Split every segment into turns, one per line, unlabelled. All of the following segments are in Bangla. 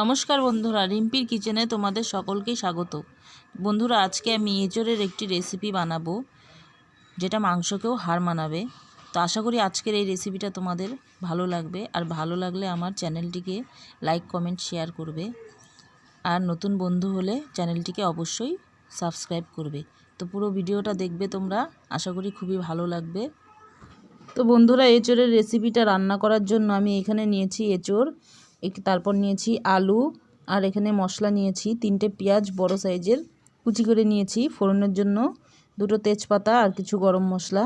নমস্কার বন্ধুরা, রিম্পির কিচেনে তোমাদের সকলকেই স্বাগত। বন্ধুরা, আজকে আমি এঁচড়ের একটি রেসিপি বানাবো, যেটা মাংসকেও হার মানাবে। তো আশা করি আজকের এই রেসিপিটা তোমাদের ভালো লাগবে, আর ভালো লাগলে আমার চ্যানেলটিকে লাইক, কমেন্ট, শেয়ার করবে। আর নতুন বন্ধু হলে চ্যানেলটিকে অবশ্যই সাবস্ক্রাইব করবে। তো পুরো ভিডিওটা দেখবে তোমরা, আশা করি খুবই ভালো লাগবে। তো বন্ধুরা, এঁচড়ের রেসিপিটা রান্না করার জন্য আমি এখানে নিয়েছি এঁচড়। তারপর নিয়েছি আলু, আর এখানে মশলা নিয়েছি, তিনটে পেঁয়াজ বড় সাইজের, কুচি করে নিয়েছি ফোড়নের জন্য, দুটো তেজপাতা আর কিছু গরম মশলা।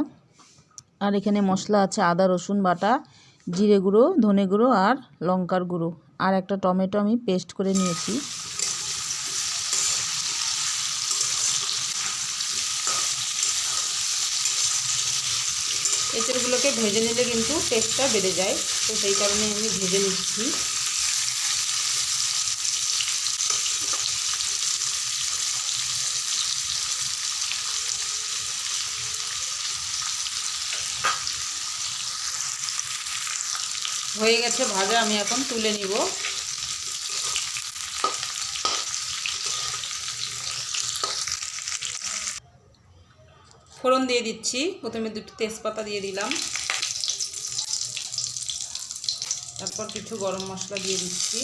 আর এখানে মশলা আছে আদা, রসুন বাটা, জিরে গুঁড়ো, ধনে গুঁড়ো আর লঙ্কার গুঁড়ো। আর একটা টমেটো আমি পেস্ট করে নিয়েছি। এঁচড়গুলোকে ভেজে নিলে কিন্তু টেস্টটা বেড়ে যায়। তো সেই কারণে আমি ভেজে নিচ্ছি। হয়ে গেছে, ভাজা আমি এখন তুলে নিব। ফোড়ন দিয়ে দিচ্ছি, প্রথমে দুটো তেজপাতা দিয়ে দিলাম। তারপর কিছু গরম মশলা দিয়ে দিচ্ছি।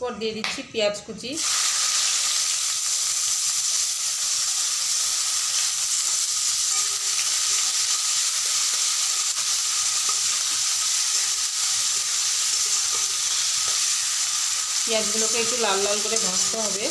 এরপর দিয়ে দিচ্ছি পেঁয়াজ কুচি। পেঁয়াজগুলোকে একটু লাল লাল করে ভাজতে হবে।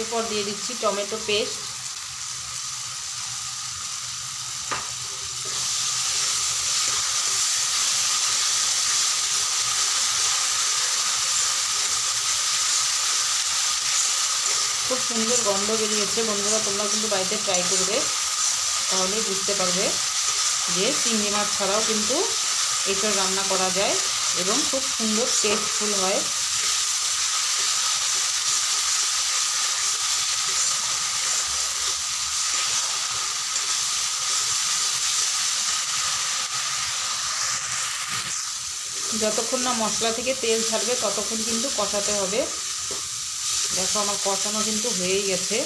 এরপর দিয়ে দিচ্ছি টমেটো পেস্ট। খুব সুন্দর গন্ধ বেরিয়েছে। বন্ধুরা, তোমরা কিন্তু বাড়িতে ট্রাই করবে তাহলেই বুঝতে পারবে যে চিংড়ি মাছ ছাড়াও কিন্তু এঁচড় রান্না করা যায় এবং খুব সুন্দর টেস্টফুল হয়। যতক্ষণ না মশলা থেকে তেল ছাড়বে, ততক্ষণ কিন্তু কষাতে হবে। দেখো আমার কষানো কিন্তু হয়েই গেছে।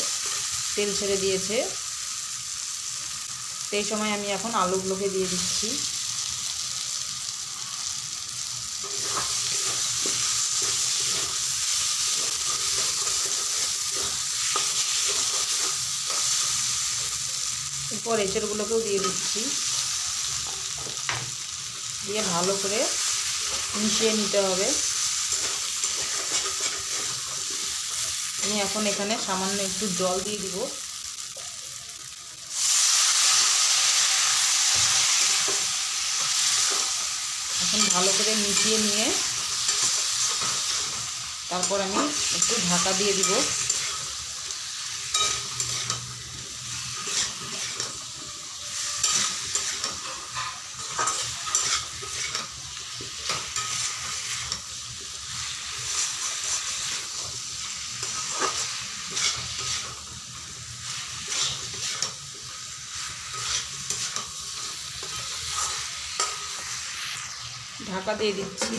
তেল ছেড়ে দিয়েছে। সেই সময় আমি এখন আলুগুলোকে দিয়ে দিচ্ছি। এরপর এঁচড়গুলোকেও দিয়ে দিচ্ছি। দিয়ে ভালো করে মিশিয়ে নিতে হবে। আমি এখন এখানে সামান্য একটু জল দিয়ে দিব। এখন ভালো করে মিশিয়ে নিয়ে তারপর আমি একটু ঢাকা দিয়ে দিব। ঢাকা দিয়ে দিচ্ছি।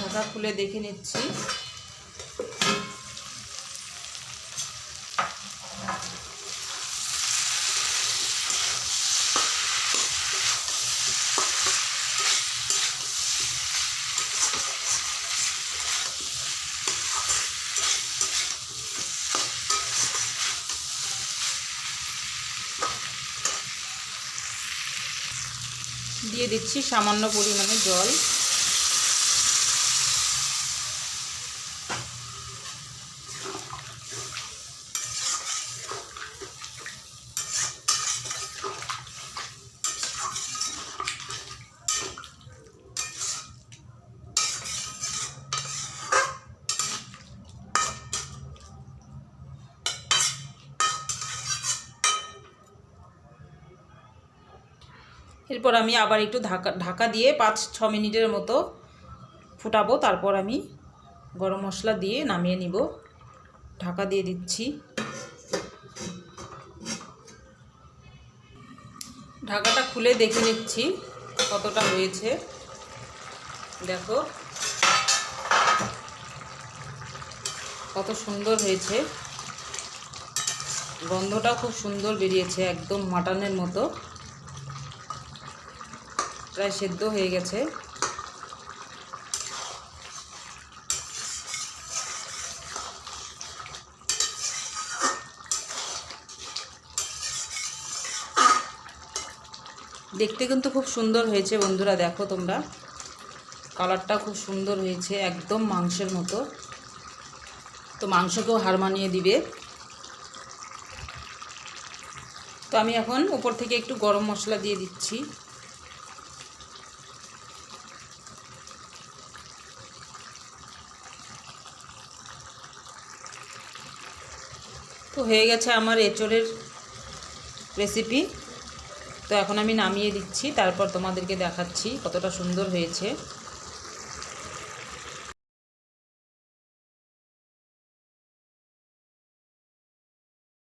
ঢাকা খুলে দেখে নিচ্ছি। দিয়ে দিচ্ছি সামান্য পরিমাণে জল। এরপর আমি আবার একটু ঢাকা ঢাকা দিয়ে পাঁচ, ছ মিনিটের মতো ফুটাবো। তারপর আমি গরম মশলা দিয়ে নামিয়ে নিব। ঢাকা দিয়ে দিচ্ছি। ঢাকাটা খুলে দেখে নিচ্ছি কতটা হয়েছে। দেখো কত সুন্দর হয়েছে। গন্ধটা খুব সুন্দর বেরিয়েছে একদম মাটনের মতো। প্রায় সেদ্ধ হয়ে গেছে। দেখতে কিন্তু খুব সুন্দর হয়েছে বন্ধুরা, দেখো তোমরা। কালারটা খুব সুন্দর হয়েছে, একদম মাংসের মতো। তো মাংসকেও হার মানিয়ে দিবে। তো আমি এখন উপর থেকে একটু গরম মশলা দিয়ে দিচ্ছি। তো হয়ে গেছে আমার এঁচড়ের রেসিপি তো এখন আমি নামিয়ে দিচ্ছি, তারপর তোমাদেরকে দেখাচ্ছি কতটা সুন্দর হয়েছে।